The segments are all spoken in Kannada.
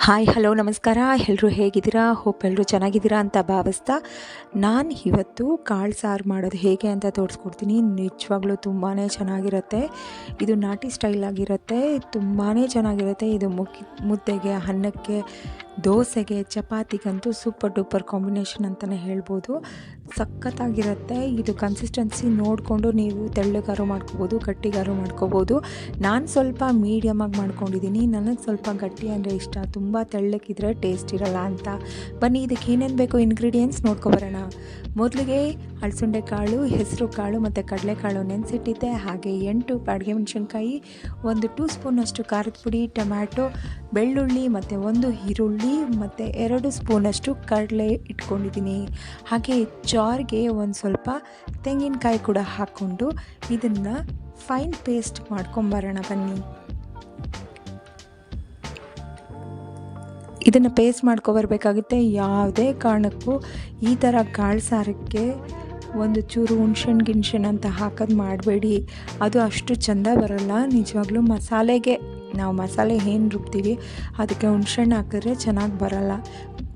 ಹಾಯ್, ಹಲೋ, ನಮಸ್ಕಾರ. ಎಲ್ಲರೂ ಹೇಗಿದ್ದೀರಾ? ಹೋಪ್ ಎಲ್ಲರೂ ಚೆನ್ನಾಗಿದ್ದೀರಾ ಅಂತ ಭಾವಿಸ್ತಾ ನಾನು ಇವತ್ತು ಕಾಳು ಸಾರು ಮಾಡೋದು ಹೇಗೆ ಅಂತ ತೋರಿಸ್ಕೊಡ್ತೀನಿ. ನಿಜವಾಗ್ಲೂ ತುಂಬಾ ಚೆನ್ನಾಗಿರುತ್ತೆ. ಇದು ನಾಟಿ ಸ್ಟೈಲ್ ಆಗಿರುತ್ತೆ. ತುಂಬಾ ಚೆನ್ನಾಗಿರುತ್ತೆ. ಇದು ಮುಕ್ಕಿ ಮುದ್ದೆಗೆ, ಅನ್ನಕ್ಕೆ, ದೋಸೆಗೆ, ಚಪಾತಿಗಂತೂ ಸೂಪರ್ ಡೂಪರ್ ಕಾಂಬಿನೇಷನ್ ಅಂತಲೇ ಹೇಳ್ಬೋದು. ಸಖತ್ತಾಗಿರುತ್ತೆ. ಇದು ಕನ್ಸಿಸ್ಟೆನ್ಸಿ ನೋಡಿಕೊಂಡು ನೀವು ತೆಳ್ಳಗಾರು ಮಾಡ್ಕೋಬೋದು, ಗಟ್ಟಿಗಾರು ಮಾಡ್ಕೋಬೋದು. ನಾನು ಸ್ವಲ್ಪ ಮೀಡಿಯಮಾಗಿ ಮಾಡ್ಕೊಂಡಿದ್ದೀನಿ ನನಗೆ ಸ್ವಲ್ಪ ಗಟ್ಟಿ ಅಂದರೆ ಇಷ್ಟ. ತುಂಬ ತೆಳ್ಳಕ್ಕಿದ್ರೆ ಟೇಸ್ಟ್ ಇರಲ್ಲ ಅಂತ. ಬನ್ನಿ, ಇದಕ್ಕೆ ಏನೇನು ಬೇಕು ಇಂಗ್ರೀಡಿಯೆಂಟ್ಸ್ ನೋಡ್ಕೊಬರೋಣ ಮೊದಲಿಗೆ ಅಳಸಂಡೆ ಕಾಳು, ಹೆಸರು ಕಾಳು ಮತ್ತು ಕಡಲೆಕಾಳು ನೆನೆಸಿಟ್ಟಿದ್ದೆ. ಹಾಗೆ ಎಂಟು ಬಾಡಿಗೆ ಮೆಣಸಿನ್ಕಾಯಿ, ಒಂದು ಟೂ ಸ್ಪೂನಷ್ಟು ಖಾರದ ಪುಡಿ, ಟೊಮ್ಯಾಟೊ, ಬೆಳ್ಳುಳ್ಳಿ ಮತ್ತು ಒಂದು ಈರುಳ್ಳಿ ಮತ್ತು ಎರಡು ಸ್ಪೂನಷ್ಟು ಕಡಲೆ ಇಟ್ಕೊಂಡಿದ್ದೀನಿ. ಹಾಗೆ ಜಾರ್ಗೆ ಒಂದು ಸ್ವಲ್ಪ ತೆಂಗಿನಕಾಯಿ ಕೂಡ ಹಾಕ್ಕೊಂಡು ಇದನ್ನು ಫೈನ್ ಪೇಸ್ಟ್ ಮಾಡ್ಕೊಂಬರೋಣ ಬನ್ನಿ. ಇದನ್ನು ಪೇಸ್ಟ್ ಮಾಡ್ಕೊಬರ್ಬೇಕಾಗುತ್ತೆ. ಯಾವುದೇ ಕಾರಣಕ್ಕೂ ಈ ಥರ ಕಾಳು ಸಾರಕ್ಕೆ ಒಂದು ಚೂರು ಹುಣ್ಸಣ್ ಗಿಣ್ಸಣ್ ಅಂತ ಹಾಕೋದು ಮಾಡಬೇಡಿ. ಅದು ಅಷ್ಟು ಚೆಂದ ಬರಲ್ಲ. ನಿಜವಾಗ್ಲೂ ಮಸಾಲೆಗೆ, ನಾವು ಮಸಾಲೆ ಏನು ರುಬ್ತೀವಿ, ಅದಕ್ಕೆ ಹುಣ್ಸೆಣ್ಣು ಹಾಕಿದ್ರೆ ಚೆನ್ನಾಗಿ ಬರಲ್ಲ.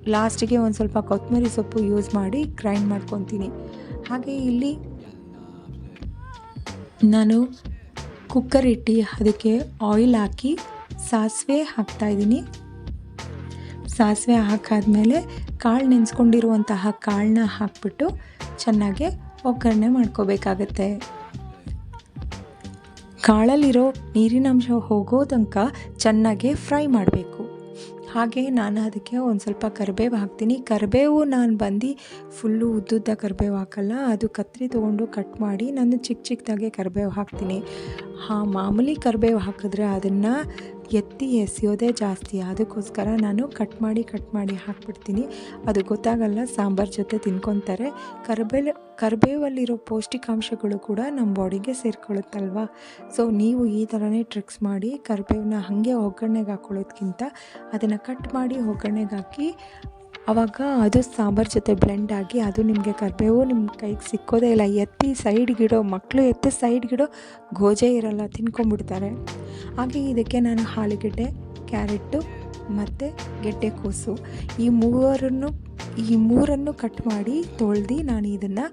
ಲಾಸ್ಟಿಗೆ ಒಂದು ಸ್ವಲ್ಪ ಕೊತ್ತಂಬರಿ ಸೊಪ್ಪು ಯೂಸ್ ಮಾಡಿ ಗ್ರೈಂಡ್ ಮಾಡ್ಕೊತೀನಿ. ಹಾಗೆ ಇಲ್ಲಿ ನಾನು ಕುಕ್ಕರ್ ಇಟ್ಟು ಅದಕ್ಕೆ ಆಯಿಲ್ ಹಾಕಿ ಸಾಸಿವೆ ಹಾಕ್ತಾಯಿದ್ದೀನಿ ಸಾಸಿವೆ ಹಾಕಾದ್ಮೇಲೆ ಕಾಳು ನೆನೆಸ್ಕೊಂಡಿರುವಂತಹ ಕಾಳನ್ನ ಹಾಕ್ಬಿಟ್ಟು ಚೆನ್ನಾಗಿ ಒಗ್ಗರಣೆ ಮಾಡ್ಕೋಬೇಕಾಗತ್ತೆ. ಕಾಳಲ್ಲಿರೋ ನೀರಿನಂಶ ಹೋಗೋ ತನಕ ಚೆನ್ನಾಗೆ ಫ್ರೈ ಮಾಡಬೇಕು. ಹಾಗೆ ನಾನು ಅದಕ್ಕೆ ಒಂದು ಸ್ವಲ್ಪ ಕರಿಬೇವು ಹಾಕ್ತೀನಿ. ಕರಿಬೇವು ನಾನು ಬಂದು ಫುಲ್ಲು ಉದ್ದುದ್ದ ಕರಿಬೇವು ಹಾಕಲ್ಲ, ಅದು ಕತ್ರಿ ತೊಗೊಂಡು ಕಟ್ ಮಾಡಿ ನಾನು ಚಿಕ್ಕ ಚಿಕ್ಕದಾಗೆ ಕರಿಬೇವು ಹಾಕ್ತೀನಿ. ಹಾಂ, ಮಾಮೂಲಿ ಕರಿಬೇವು ಹಾಕಿದ್ರೆ ಅದನ್ನು ಎತ್ತಿ ಎಸೆಯೋದೇ ಜಾಸ್ತಿ. ಅದಕ್ಕೋಸ್ಕರ ನಾನು ಕಟ್ ಮಾಡಿ ಕಟ್ ಮಾಡಿ ಹಾಕ್ಬಿಡ್ತೀನಿ. ಅದು ಗೊತ್ತಾಗಲ್ಲ, ಸಾಂಬಾರ್ ಜೊತೆ ತಿನ್ಕೊತಾರೆ. ಕರ್ಬೇಲ್, ಕರ್ಬೇವಲ್ಲಿರೋ ಪೌಷ್ಟಿಕಾಂಶಗಳು ಕೂಡ ನಮ್ಮ ಬಾಡಿಗೆ ಸೇರ್ಕೊಳ್ಳುತ್ತಲ್ವ? ಸೊ ನೀವು ಈ ಥರನೇ ಟ್ರಿಕ್ಸ್ ಮಾಡಿ ಕರ್ಬೇವನ್ನ ಹಾಗೆ ಒಗ್ಗರಣೆಗೆ ಹಾಕ್ಕೊಳ್ಳೋದ್ಕಿಂತ ಅದನ್ನು ಕಟ್ ಮಾಡಿ, ಒಗ್ಗರಣೆಗೆ ಹಾಕಿ ಆವಾಗ ಅದು ಸಾಂಬಾರು ಜೊತೆ ಬ್ಲೆಂಡ್ ಆಗಿ ಅದು ನಿಮಗೆ ಕರಿಬೇವು ನಿಮ್ಮ ಕೈಗೆ ಸಿಕ್ಕೋದೇ ಇಲ್ಲ. ಎತ್ತಿ ಸೈಡ್ಗಿಡೋ ಮಕ್ಕಳು ಎತ್ತಿ ಸೈಡ್ಗಿಡೋ ಗೋಜೆ ಇರಲ್ಲ ತಿನ್ಕೊಂಬಿಡ್ತಾರೆ ಹಾಗೆ ಇದಕ್ಕೆ ನಾನು ಆಲೂಗೆಡ್ಡೆ ಕ್ಯಾರೆಟು ಮತ್ತು ಗೆಡ್ಡೆಕೋಸು ಈ ಮೂವರನ್ನು, ಈ ಮೂರನ್ನು ಕಟ್ ಮಾಡಿ ತೊಳ್ದು ನಾನು ಇದನ್ನು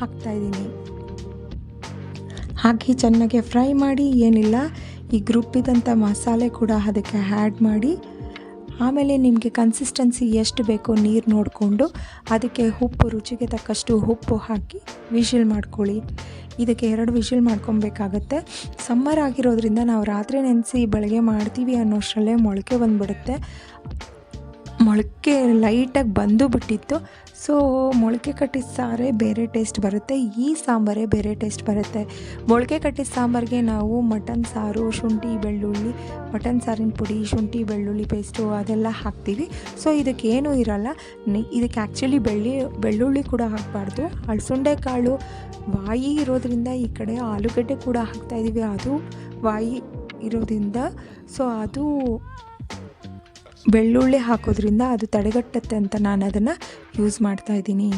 ಹಾಕ್ತಾಯಿದ್ದೀನಿ ಹಾಕಿ ಚೆನ್ನಾಗಿ ಫ್ರೈ ಮಾಡಿ, ಏನಿಲ್ಲ, ಈ ರುಬ್ಬಿದಂಥ ಮಸಾಲೆ ಕೂಡ ಅದಕ್ಕೆ ಆ್ಯಡ್ ಮಾಡಿ ಆಮೇಲೆ ನಿಮಗೆ ಕನ್ಸಿಸ್ಟೆನ್ಸಿ ಎಷ್ಟು ಬೇಕೋ ನೀರು ನೋಡಿಕೊಂಡು ಅದಕ್ಕೆ ಉಪ್ಪು, ರುಚಿಗೆ ತಕ್ಕಷ್ಟು ಉಪ್ಪು ಹಾಕಿ ವಿಶಿಲ್ ಮಾಡ್ಕೊಳ್ಳಿ. ಇದಕ್ಕೆ ಎರಡು ವಿಶಿಲ್ ಮಾಡ್ಕೊಬೇಕಾಗತ್ತೆ. ಸಮ್ಮರ್ ಆಗಿರೋದ್ರಿಂದ ನಾವು ರಾತ್ರಿ ನೆನೆಸಿ ಬೆಳಗ್ಗೆ ಮಾಡ್ತೀವಿ ಅನ್ನೋಷ್ಟರಲ್ಲೇ ಮೊಳಕೆ ಬಂದುಬಿಡುತ್ತೆ. ಮೊಳಕೆ ಲೈಟಾಗಿ ಬಂದು ಬಿಟ್ಟಿತ್ತು. ಸೊ ಮೊಳಕೆ ಕಟ್ಟಿದ ಸಾರೇ ಬೇರೆ ಟೇಸ್ಟ್ ಬರುತ್ತೆ. ಈ ಸಾಂಬಾರೇ ಬೇರೆ ಟೇಸ್ಟ್ ಬರುತ್ತೆ. ಮೊಳಕೆ ಕಟ್ಟಿದ ಸಾಂಬಾರಿಗೆ ನಾವು ಮಟನ್ ಸಾರು, ಶುಂಠಿ, ಬೆಳ್ಳುಳ್ಳಿ ಮಟನ್ ಸಾರಿನ ಪುಡಿ, ಶುಂಠಿ, ಬೆಳ್ಳುಳ್ಳಿ ಪೇಸ್ಟು ಅದೆಲ್ಲ ಹಾಕ್ತೀವಿ. ಸೊ ಇದಕ್ಕೆ ಇರೋಲ್ಲ. ಇರಲ್ಲ ಇದಕ್ಕೆ ಆ್ಯಕ್ಚುಲಿ ಬೆಳ್ಳಿ, ಬೆಳ್ಳುಳ್ಳಿ ಕೂಡ ಹಾಕಬಾರ್ದು. ಅಳಸುಂಡೆ ಕಾಳು ವಾಯಿ ಇರೋದ್ರಿಂದ ಈ ಕಡೆ ಆಲೂಗಡ್ಡೆ ಕೂಡ ಹಾಕ್ತಾಯಿದ್ದೀವಿ ಅದು ವಾಯಿ ಇರೋದ್ರಿಂದ. ಸೊ ಅದು ಬೆಳ್ಳುಳ್ಳಿ ಹಾಕೋದ್ರಿಂದ ಅದು ತಡೆಗಟ್ಟುತ್ತೆ ಅಂತ ನಾನು ಅದನ್ನು ಯೂಸ್ ಮಾಡ್ತಾ ಇದ್ದೀನಿ.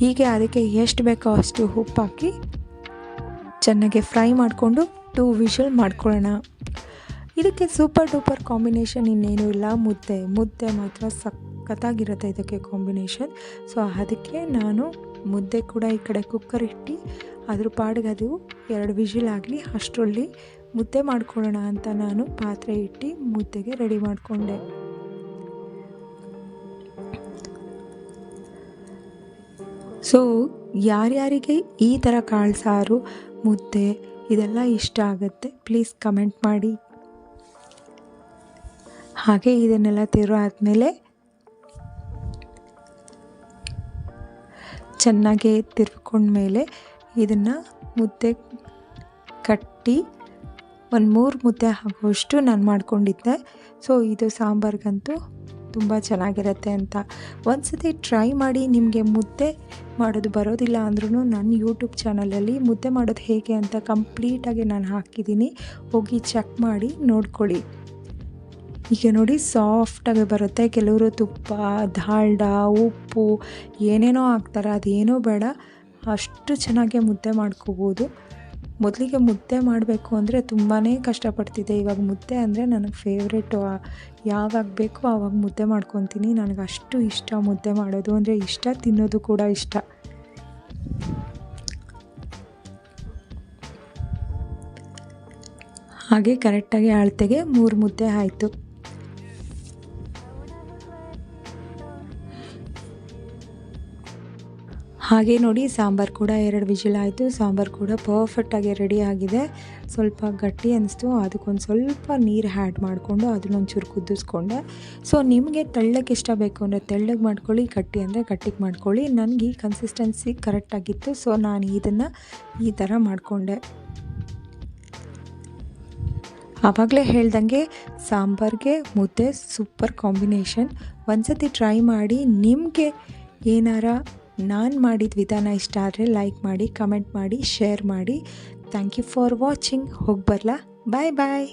ಹೀಗೆ ಅದಕ್ಕೆ ಎಷ್ಟು ಬೇಕೋ ಅಷ್ಟು ಉಪ್ಪು ಹಾಕಿ ಚೆನ್ನಾಗಿ ಫ್ರೈ ಮಾಡಿಕೊಂಡು ಟೂ ವಿಷಲ್ ಮಾಡ್ಕೊಳ್ಳೋಣ. ಇದಕ್ಕೆ ಸೂಪರ್ ಡೂಪರ್ ಕಾಂಬಿನೇಷನ್ ಇನ್ನೇನು ಇಲ್ಲ. ಮುದ್ದೆ ಮುದ್ದೆ ಮಾತ್ರ ಸಖತ್ತಾಗಿರುತ್ತೆ ಇದಕ್ಕೆ ಕಾಂಬಿನೇಷನ್ ಸೊ ಅದಕ್ಕೆ ನಾನು ಮುದ್ದೆ ಕೂಡ ಈ ಕಡೆ ಕುಕ್ಕರ್ ಇಟ್ಟು, ಅದ್ರ ಪಾಡಿಗೆ ಅದು ಎರಡು ವಿಷಲ್ ಆಗಲಿ, ಅಷ್ಟರಲ್ಲಿ ಮುದ್ದೆ ಮಾಡ್ಕೊಳ್ಳೋಣ ಅಂತ ನಾನು ಪಾತ್ರೆ ಇಟ್ಟು ಮುದ್ದೆಗೆ ರೆಡಿ ಮಾಡಿಕೊಂಡೆ. ಸೊ ಯಾರ್ಯಾರಿಗೆ ಈ ಥರ ಕಾಳು ಸಾರು ಮುದ್ದೆ ಇದೆಲ್ಲ ಇಷ್ಟ ಆಗುತ್ತೆ ಪ್ಲೀಸ್ ಕಮೆಂಟ್ ಮಾಡಿ. ಹಾಗೆ ಇದನ್ನೆಲ್ಲ ತಿರೋ ಆದಮೇಲೆ ಚೆನ್ನಾಗಿ ತಿರ್ಕೊಂಡ್ಮೇಲೆ ಇದನ್ನು ಮುದ್ದೆ ಕಟ್ಟಿ ಒಂದು ಮೂರು ಮುದ್ದೆ ಆಗೋಷ್ಟು ನಾನು ಮಾಡ್ಕೊಂಡಿದ್ದೆ. ಸೊ ಇದು ಸಾಂಬಾರ್ಗಂತೂ ತುಂಬ ಚೆನ್ನಾಗಿರುತ್ತೆ ಅಂತ. ಒಂದು ಸತಿ ಟ್ರೈ ಮಾಡಿ ನಿಮಗೆ ಮುದ್ದೆ ಮಾಡೋದು ಬರೋದಿಲ್ಲ ಅಂದ್ರೂ ನನ್ನ ಯೂಟ್ಯೂಬ್ ಚಾನಲಲ್ಲಿ ಮುದ್ದೆ ಮಾಡೋದು ಹೇಗೆ ಅಂತ ಕಂಪ್ಲೀಟಾಗಿ ನಾನು ಹಾಕಿದ್ದೀನಿ ಹೋಗಿ ಚೆಕ್ ಮಾಡಿ ನೋಡ್ಕೊಳ್ಳಿ. ಈಗ ನೋಡಿ ಸಾಫ್ಟಾಗಿ ಬರುತ್ತೆ. ಕೆಲವರು ತುಪ್ಪ ದಾಲ್ಡ ಉಪ್ಪು, ಏನೇನೋ ಹಾಕ್ತಾರೆ. ಅದೇನೋ ಬೇಡ. ಅಷ್ಟು ಚೆನ್ನಾಗಿ ಮುದ್ದೆ ಮಾಡ್ಕೋಬೋದು. ಮೊದಲಿಗೆ ಮುದ್ದೆ ಮಾಡಬೇಕು ಅಂದರೆ ತುಂಬಾ ಕಷ್ಟಪಡ್ತಿದ್ದೆ. ಇವಾಗ ಮುದ್ದೆ ಅಂದರೆ ನನಗೆ ಫೇವ್ರೇಟು ಯಾವಾಗ ಬೇಕೋ ಆವಾಗ ಮುದ್ದೆ ಮಾಡ್ಕೊತೀನಿ. ನನಗೆ ಅಷ್ಟು ಇಷ್ಟ ಮುದ್ದೆ ಮಾಡೋದು. ಅಂದರೆ ಇಷ್ಟ ತಿನ್ನೋದು ಕೂಡ ಇಷ್ಟ. ಹಾಗೆ ಕರೆಕ್ಟಾಗಿ ಅಳತೆಗೆ ಮೂರು ಮುದ್ದೆ ಆಯಿತು. ಹಾಗೆ ನೋಡಿ, ಸಾಂಬಾರು ಕೂಡ ಎರಡು ವಿಜಿಲ್ ಆಯಿತು. ಸಾಂಬಾರು ಕೂಡ ಪರ್ಫೆಕ್ಟಾಗಿ ರೆಡಿ ಆಗಿದೆ. ಸ್ವಲ್ಪ ಗಟ್ಟಿ ಅನಿಸ್ತು. ಅದಕ್ಕೊಂದು ಸ್ವಲ್ಪ ನೀರು ಹ್ಯಾಡ್ ಮಾಡಿಕೊಂಡು ಅದನ್ನೊಂಚೂರು ಕುದಿಸ್ಕೊಂಡೆ. ಸೊ ನಿಮಗೆ ತೆಳ್ಳಗೆ ಇಷ್ಟ ಬೇಕು ಅಂದರೆ ತೆಳ್ಳಗೆ ಮಾಡ್ಕೊಳ್ಳಿ, ಗಟ್ಟಿ ಅಂದರೆ ಗಟ್ಟಿಗೆ ಮಾಡ್ಕೊಳ್ಳಿ. ನನಗೆ ಈ ಕನ್ಸಿಸ್ಟೆನ್ಸಿ ಕರೆಕ್ಟಾಗಿತ್ತು ಸೊ ನಾನು ಇದನ್ನು ಈ ಥರ ಮಾಡಿಕೊಂಡೆ. ಆವಾಗಲೇ ಹೇಳ್ದಂಗೆ ಸಾಂಬಾರಿಗೆ ಮುದ್ದೆ ಸೂಪರ್ ಕಾಂಬಿನೇಷನ್ ಒಂದ್ಸತಿ ಟ್ರೈ ಮಾಡಿ, ನಿಮಗೆ ಏನಾರ ನಾನು ಮಾಡಿದ ವಿಧಾನ ಇಷ್ಟ ಆದರೆ ಲೈಕ್ ಮಾಡಿ ಕಮೆಂಟ್ ಮಾಡಿ ಶೇರ್ ಮಾಡಿ. ಥ್ಯಾಂಕ್ ಯು ಫಾರ್ ವಾಚಿಂಗ್ ಹೋಗಿ ಬರಲಾ? ಬಾಯ್ ಬಾಯ್